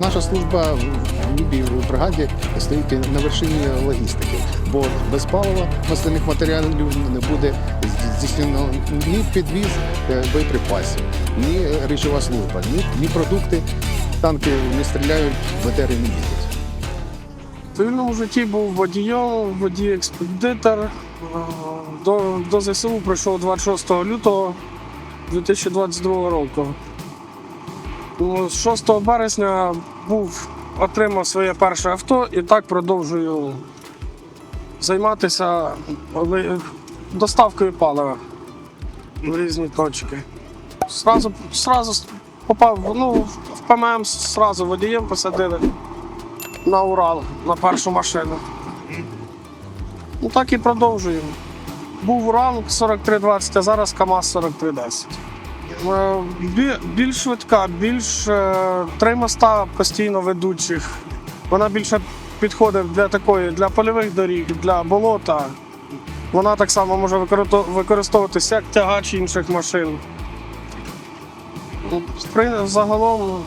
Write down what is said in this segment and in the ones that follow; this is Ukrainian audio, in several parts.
Наша служба в НІБі в бригаді стоїть на вершині логістики, бо без палива масляних матеріалів не буде здійснено ні підвіз е, боєприпасів, ні речова служба, ні, ні продукти. Танки не стріляють, БТРи не їздять. В цивільному житті був водієм, водій-експедитор. Е, До, до ЗСУ прийшов 26 лютого 2022 року. Ну, З 6 березня був, отримав своє перше авто і так продовжую займатися доставкою палива в різні точки. Сразу, сразу попав ну, в ПММ, сразу водієм посадили на Урал, на першу машину. Ну так і продовжуємо. Був Урал 4320, а зараз КАМАЗ 4310. Е, бі- Більш швидка, більш е, три моста постійно ведучих. Вона більше підходить для такої, для польових доріг, для болота. Вона так само може використовуватися як тягач інших машин. Загалом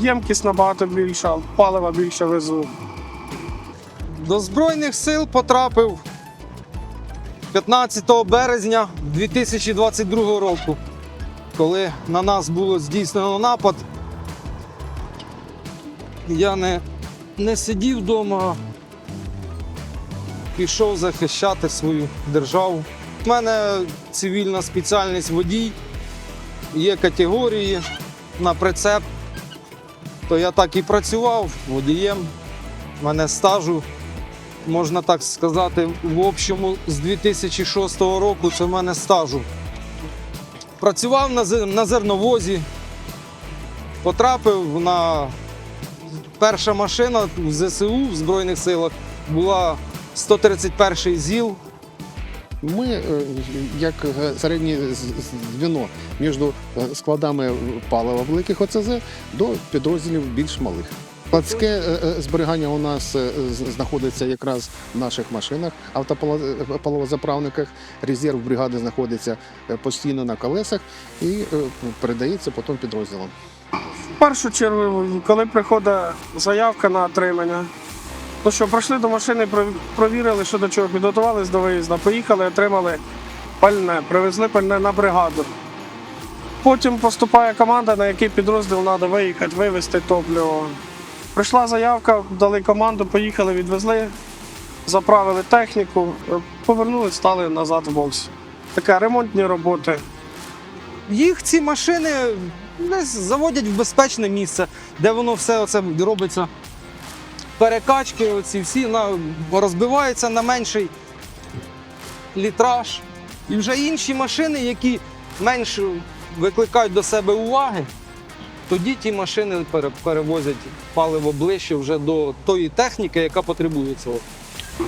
ємкість набагато більша, палива більше везу. До Збройних сил потрапив 15 березня 2022 року, коли на нас було здійснено напад. Я не, не сидів вдома, пішов захищати свою державу. У мене цивільна спеціальність водій, є категорії на прицеп. То я так і працював водієм. У мене стажу можна так сказати, в общому з 2006 року це в мене стажу. Працював на, зерновозі, потрапив на перша машина в ЗСУ в Збройних силах була 131 ЗІЛ. Ми е, як е, середнє звіно між е, складами палива великих ОЦЗ до підрозділів більш малих. Складське е, е, зберігання у нас е, знаходиться якраз в наших машинах, автопаливозаправниках. Резерв бригади знаходиться постійно на колесах і передається потім підрозділам. В першу чергу, коли приходить заявка на отримання, то що прийшли до машини, провірили, що до чого підготувалися до виїзду, поїхали, отримали пальне, привезли пальне на бригаду. Потім поступає команда, на який підрозділ треба виїхати, вивезти топливо. Прийшла заявка, дали команду, поїхали, відвезли, заправили техніку, е, повернулись, стали назад в бокс. Таке ремонтні роботи. Їх ці машини десь заводять в безпечне місце, де воно все оце робиться. Перекачки, оці всі на, розбиваються на менший літраж. І вже інші машини, які менш викликають до себе уваги, тоді ті машини перевозять паливо ближче вже до тої техніки, яка потребує цього.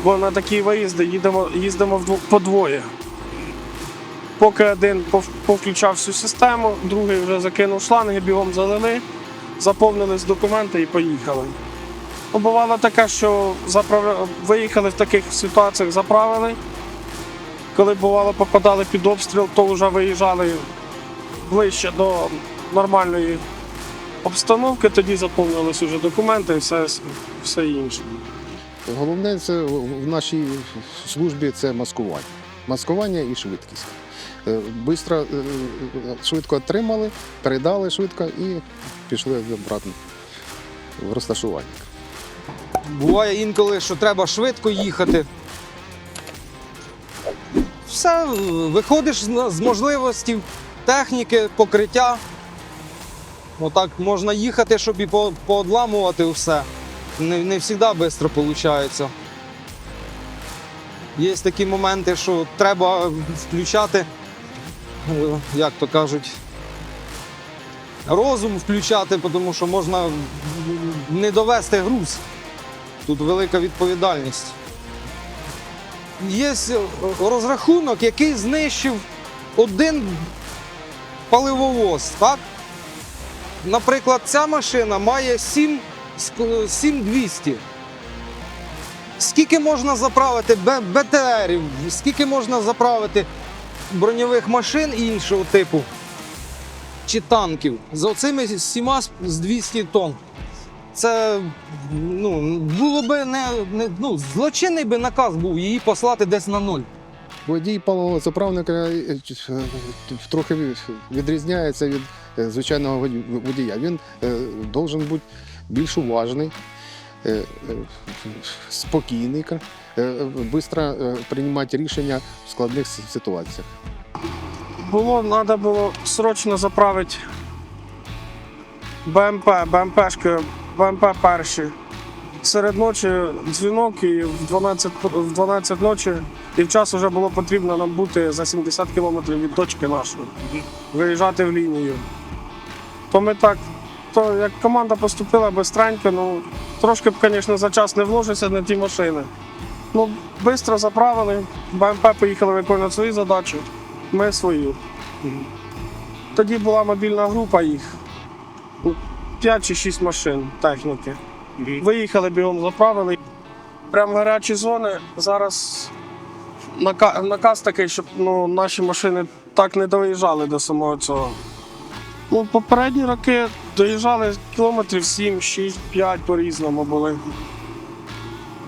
Бо на такі виїзди їдемо, їздимо по двоє. Поки один повключав всю систему, другий вже закинув шланги, бігом залили, заповнились документи і поїхали. Ну, бувало таке, що заправля... виїхали в таких ситуаціях, заправили. Коли бувало попадали під обстріл, то вже виїжджали ближче до нормальної обстановки, тоді заповнились уже документи і все, все інше. Головне це в нашій службі це маскування. Маскування і швидкість. Е, Бистро, е, швидко отримали, передали швидко і пішли обратно в розташування. Буває інколи, що треба швидко їхати. Все, виходиш з з можливості техніки, покриття. Отак можна їхати, щоб і по- поодламувати все. Не, не завжди швидко виходить. Є такі моменти, що треба включати, як то кажуть, розум включати, тому що можна не довести груз. Тут велика відповідальність. Є розрахунок, який знищив один паливовоз. Так? Наприклад, ця машина має 7200. Скільки можна заправити БТРів, скільки можна заправити броньових машин іншого типу чи танків з оцими всіма з 200 тонн. Це ну, було би не, не ну, злочинний би наказ був її послати десь на нуль. Водій паливозаправника е, е, трохи відрізняється від е, звичайного воді- водія. Він е, должен бути більш уважний, е, е, спокійний, швидко приймати рішення в складних ситуаціях. Було, треба було срочно заправити БМП, БМПшки, БМП перші. Серед ночі дзвінок і в 12, в 12 ночі, і в час вже було потрібно нам бути за 70 кілометрів від точки нашої, виїжджати в лінію. То ми так, то як команда поступила бистренько, ну трошки б, звісно, за час не вложився на ті машини. Ну, швидко заправили, БМП поїхали виконувати свої задачі, ми свою. Тоді була мобільна група їх. 5 чи 6 машин техніки. Виїхали бігом, заправили. Прямо гарячі зони. Зараз наказ такий, щоб ну, наші машини так не доїжджали до самого цього. Ну, попередні роки доїжджали кілометрів 7, 6, 5 по-різному були.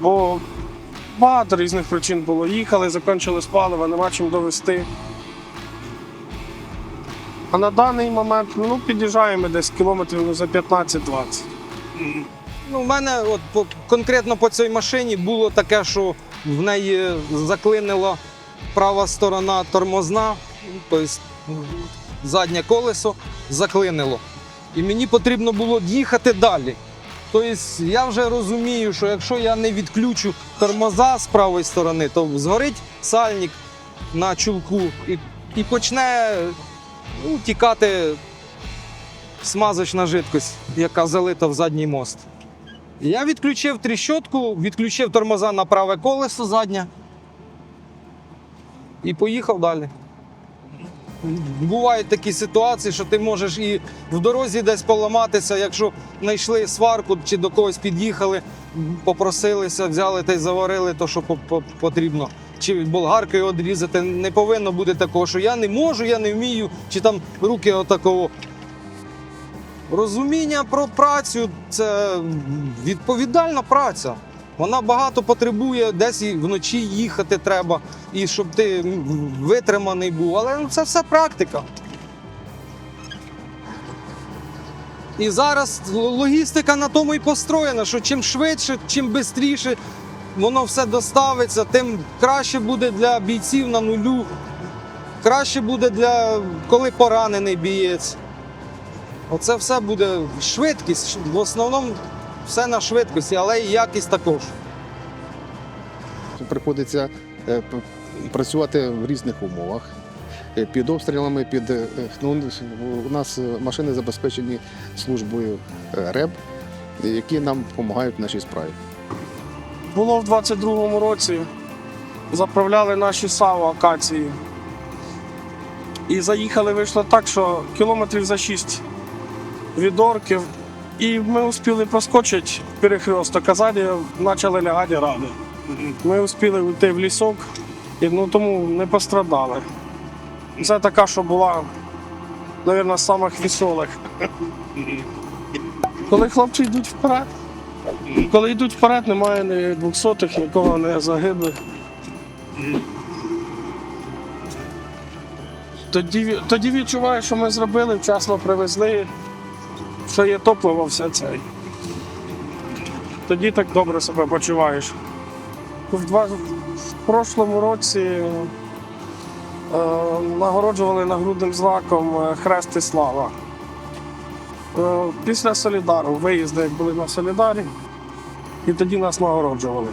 Бо багато різних причин було. Їхали, закінчили палива, нема чим довести. А на даний момент ну, під'їжджаємо десь кілометрів ну, за 15-20. Ну, у мене от по, конкретно по цій машині було таке, що в неї заклинила права сторона тормозна, тобто заднє колесо заклинило. І мені потрібно було їхати далі. Тобто я вже розумію, що якщо я не відключу тормоза з правої сторони, то згорить сальник на чулку і, і почне ну, тікати смазочна жидкость, яка залита в задній мост. Я відключив тріщотку, відключив тормоза на праве колесо заднє і поїхав далі. Бувають такі ситуації, що ти можеш і в дорозі десь поламатися, якщо знайшли сварку чи до когось під'їхали, попросилися, взяли та й заварили то, що по- по- потрібно. Чи болгаркою одрізати. Не повинно бути такого, що я не можу, я не вмію, чи там руки отакого. Розуміння про працю це відповідальна праця. Вона багато потребує, десь вночі їхати треба, і щоб ти витриманий був. Але ну, це все практика. І зараз логістика на тому і построєна, що чим швидше, чим швидше воно все доставиться, тим краще буде для бійців на нулю, краще буде для коли поранений бієць. Оце все буде швидкість. В основному все на швидкості, але і якість також. Приходиться е, працювати в різних умовах. е, Під обстрілами, під е, ну, у нас машини забезпечені службою РЕБ, які нам допомагають в нашій справі. Було в 22-му році, заправляли наші САУ акації. І заїхали, вийшло так, що кілометрів за 6 від орків. І ми успіли проскочити перехресток, а ззаді почали лягати ради. Ми успіли йти в лісок, і ну, тому не пострадали. Це така, що була, мабуть, з самих веселих. Коли хлопці йдуть вперед, коли йдуть вперед, немає ні двохсотих, нікого не загиблих. Тоді, тоді відчуваєш, що ми зробили, вчасно привезли, що є топливо, все це. Тоді так добре себе почуваєш. В, два, в прошлому році е, нагороджували нагрудним знаком е, Хрест і Слава. Е, після Солідару, виїзди, як були на Солідарі, і тоді нас нагороджували.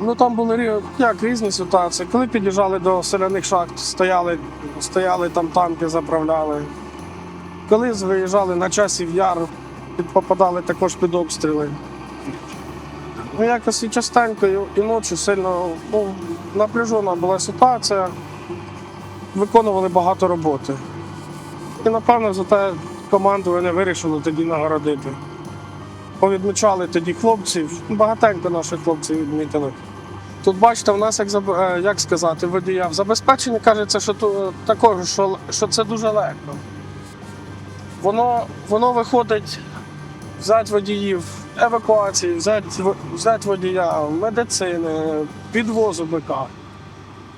Ну там були як, різні ситуації. Коли під'їжджали до соляних шахт, стояли, стояли там танки, заправляли. Коли виїжджали на часів яр, під- попадали також під обстріли. Ну, якось і частенько, і, ночі сильно ну, напряжена була ситуація. Виконували багато роботи. І напевно за те командування вирішило тоді нагородити. Повідмічали тоді хлопців, багатенько наших хлопців відмітили. Тут бачите, в нас як е, як сказати, водія в забезпеченні кажеться, що що, що це дуже легко. Воно, воно виходить взяти водіїв, евакуації, взяти, в- водія, медицини, підвозу БК.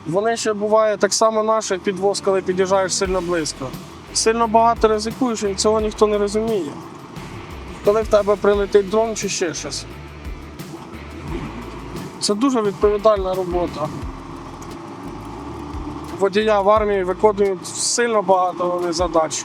Вони ще буває так само наші підвоз, коли під'їжджаєш сильно близько. Сильно багато ризикуєш, і цього ніхто не розуміє. Коли в тебе прилетить дрон чи ще щось. Це дуже відповідальна робота. Водія в армії виконують сильно багато задач.